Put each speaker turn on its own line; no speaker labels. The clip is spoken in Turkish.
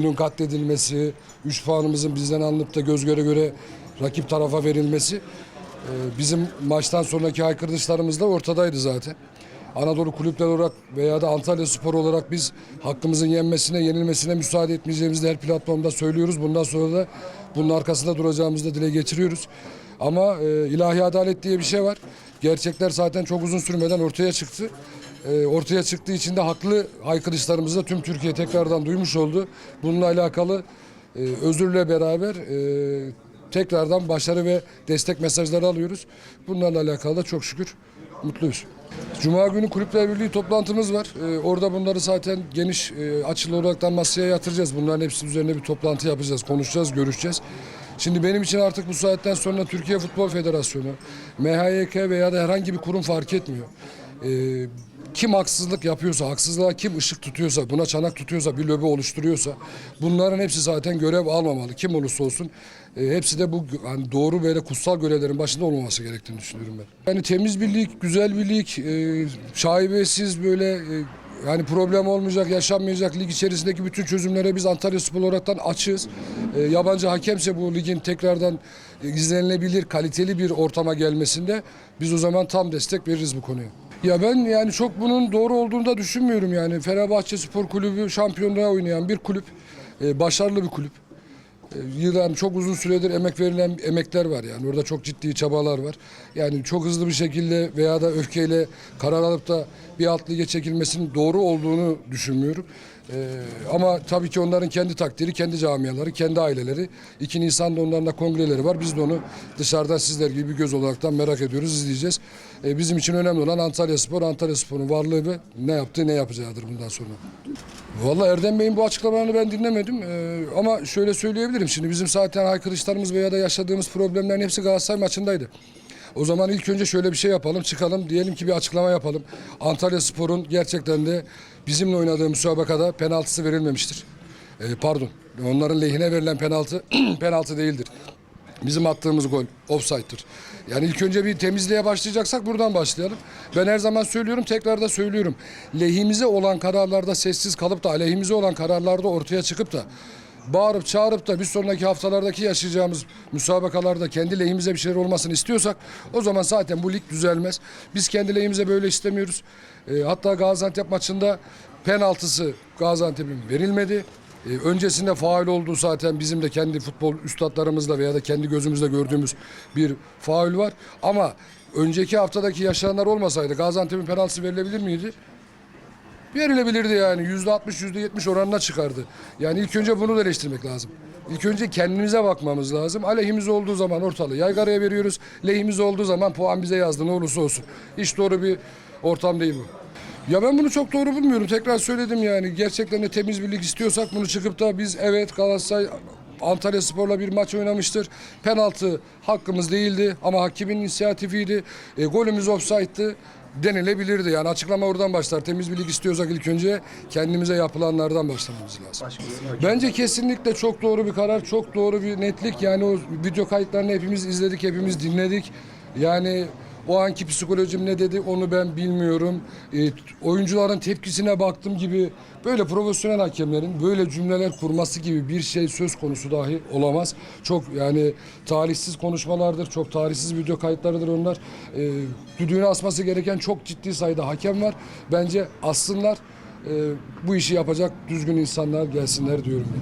oyunun katledilmesi, 3 puanımızın bizden alınıp da göz göre göre rakip tarafa verilmesi e, bizim maçtan sonraki haykırışlarımız da ortadaydı zaten. Anadolu kulüpler olarak veya da Antalya Spor olarak biz hakkımızın yenmesine, yenilmesine müsaade etmeyeceğimizi her platformda söylüyoruz. Bundan sonra da bunun arkasında duracağımızı da dile getiriyoruz. Ama e, ilahi adalet diye bir şey var. Gerçekler zaten çok uzun sürmeden ortaya çıktı. E, ortaya çıktığı için de haklı haykırışlarımızı da tüm Türkiye tekrardan duymuş oldu. Bununla alakalı e, özürle beraber e, tekrardan başarı ve destek mesajları alıyoruz. Bunlarla alakalı da çok şükür mutluyuz. Cuma günü Kulüpler Birliği toplantımız var. Ee, orada bunları zaten geniş e, açılı olaraktan masaya yatıracağız. Bunların hepsi üzerine bir toplantı yapacağız, konuşacağız, görüşeceğiz. Şimdi benim için artık bu saatten sonra Türkiye Futbol Federasyonu, MHYK veya da herhangi bir kurum fark etmiyor. Ee, kim haksızlık yapıyorsa, haksızlığa kim ışık tutuyorsa, buna çanak tutuyorsa, bir lobi oluşturuyorsa bunların hepsi zaten görev almamalı. Kim olursa olsun e, hepsi de bu hani doğru böyle kutsal görevlerin başında olmaması gerektiğini düşünüyorum ben. Yani temiz bir lig, güzel bir lig, e, şaibesiz böyle e, yani problem olmayacak, yaşanmayacak lig içerisindeki bütün çözümlere biz Antalya Spor olaraktan açığız. E, yabancı hakemse bu ligin tekrardan e, izlenilebilir, kaliteli bir ortama gelmesinde biz o zaman tam destek veririz bu konuya. Ya ben yani çok bunun doğru olduğunu da düşünmüyorum yani. Fenerbahçe Spor Kulübü şampiyonluğa oynayan bir kulüp, e, başarılı bir kulüp. E, Yıllar çok uzun süredir emek verilen emekler var yani orada çok ciddi çabalar var. Yani çok hızlı bir şekilde veya da öfkeyle karar alıp da bir alt lige çekilmesinin doğru olduğunu düşünmüyorum. E, ama tabii ki onların kendi takdiri, kendi camiaları, kendi aileleri. 2 Nisan'da onların da kongreleri var. Biz de onu dışarıdan sizler gibi bir göz olaraktan merak ediyoruz, izleyeceğiz. E, bizim için önemli olan Antalya Spor, Antalya Spor'un varlığı ve ne yaptığı, ne yapacağıdır bundan sonra. Valla Erdem Bey'in bu açıklamalarını ben dinlemedim Ee, ama şöyle söyleyebilirim. Şimdi bizim zaten haykırışlarımız veya da yaşadığımız problemlerin hepsi Galatasaray maçındaydı. O zaman ilk önce şöyle bir şey yapalım, çıkalım. Diyelim ki bir açıklama yapalım. Antalya Spor'un gerçekten de bizimle oynadığı müsabakada penaltısı verilmemiştir. Ee, pardon, onların lehine verilen penaltı penaltı değildir. Bizim attığımız gol offside'dır. Yani ilk önce bir temizliğe başlayacaksak buradan başlayalım. Ben her zaman söylüyorum, tekrar da söylüyorum. Lehimize olan kararlarda sessiz kalıp da aleyhimize olan kararlarda ortaya çıkıp da bağırıp çağırıp da bir sonraki haftalardaki yaşayacağımız müsabakalarda kendi lehimize bir şeyler olmasını istiyorsak o zaman zaten bu lig düzelmez. Biz kendi lehimize böyle istemiyoruz. E, hatta Gaziantep maçında penaltısı Gaziantep'in verilmedi. E, öncesinde faal olduğu zaten bizim de kendi futbol üstadlarımızla veya da kendi gözümüzle gördüğümüz bir faul var. Ama önceki haftadaki yaşananlar olmasaydı Gaziantep'in penaltısı verilebilir miydi? Verilebilirdi yani. Yüzde altmış, yüzde yetmiş oranına çıkardı. Yani ilk önce bunu da eleştirmek lazım. İlk önce kendimize bakmamız lazım. Aleyhimiz olduğu zaman ortalığı yaygaraya veriyoruz. Lehimiz olduğu zaman puan bize yazdı ne olursa olsun. Hiç doğru bir ortam değil bu. Ya ben bunu çok doğru bulmuyorum. Tekrar söyledim yani. Gerçekten de temiz bir lig istiyorsak bunu çıkıp da biz evet Galatasaray Antalya Spor'la bir maç oynamıştır. Penaltı hakkımız değildi ama hakimin inisiyatifiydi. E, golümüz offside'dı denilebilirdi. Yani açıklama oradan başlar. Temiz bir lig istiyorsak ilk önce kendimize yapılanlardan başlamamız lazım. Bence kesinlikle çok doğru bir karar, çok doğru bir netlik. Yani o video kayıtlarını hepimiz izledik, hepimiz dinledik. Yani o anki psikolojim ne dedi onu ben bilmiyorum. E, oyuncuların tepkisine baktım gibi böyle profesyonel hakemlerin böyle cümleler kurması gibi bir şey söz konusu dahi olamaz. Çok yani talihsiz konuşmalardır, çok tarihsiz video kayıtlarıdır onlar. E, düdüğünü asması gereken çok ciddi sayıda hakem var. Bence assınlar. E, bu işi yapacak düzgün insanlar gelsinler diyorum.